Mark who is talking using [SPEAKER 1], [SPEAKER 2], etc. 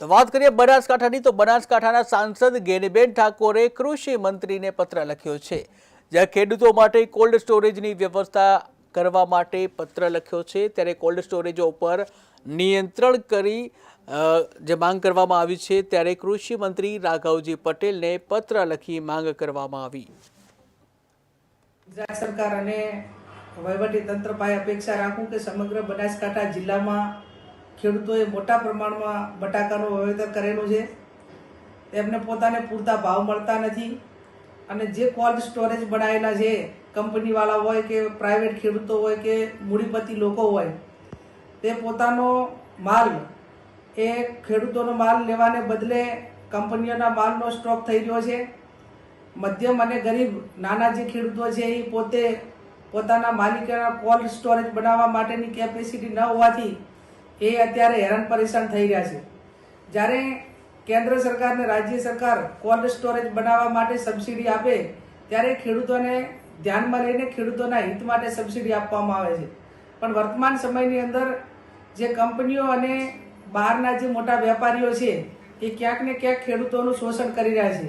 [SPEAKER 1] તો વાત કરીએ બનાસકાંઠાની, તો બનાસકાંઠાના સાંસદ ગેનીબેન ઠાકોરે કૃષિ મંત્રીને પત્ર લખ્યો છે, જ્યાં ખેડૂતો માટે કોલ્ડ સ્ટોરેજની વ્યવસ્થા કરવા માટે પત્ર લખ્યો છે. ત્યારે કોલ્ડ સ્ટોરેજો ઉપર નિયંત્રણ કરી જે માંગ કરવામાં આવી છે, ત્યારે કૃષિ મંત્રી રાઘવજી પટેલને પત્ર લખી માંગ કરવામાં આવી.
[SPEAKER 2] ગુજરાત સરકાર અને વહીવટી તંત્ર પાસે અપેક્ષા રાખું કે સમગ્ર બનાસકાંઠા જિલ્લામાં ખેડૂતોએ મોટા પ્રમાણમાં બટાકાનું વાવેતર કરેલું છે. તેમને પોતાને પૂરતા ભાવ મળતા નથી અને જે કોલ્ડ સ્ટોરેજ બનાવેલા છે કંપનીવાળા હોય કે પ્રાઇવેટ ખેડૂતો હોય કે મૂડીપતિ લોકો હોય, તે પોતાનો માલ, એ ખેડૂતોનો માલ લેવાને બદલે કંપનીઓના માલનો સ્ટોક થઈ રહ્યો છે. મધ્યમ અને ગરીબ નાના જે ખેડૂતો છે, એ પોતે પોતાના માલિકાના કોલ્ડ સ્ટોરેજ બનાવવા માટેની કેપેસિટી ન હોવાથી એ અત્યારે હેરાન પરેશાન થઈ રહ્યા છે. જ્યારે કેન્દ્ર સરકાર અને રાજ્ય સરકાર કોલ્ડ સ્ટોરેજ બનાવવા માટે સબસિડી આપે, ત્યારે ખેડૂતોને ધ્યાનમાં લઈને ખેડૂતોના હિત માટે સબસિડી આપવામાં આવે છે. પણ વર્તમાન સમયની અંદર જે કંપનીઓ અને બહારના જે મોટા વેપારીઓ છે, એ ક્યાંક ને ક્યાંક ખેડૂતોનું શોષણ કરી રહ્યા છે.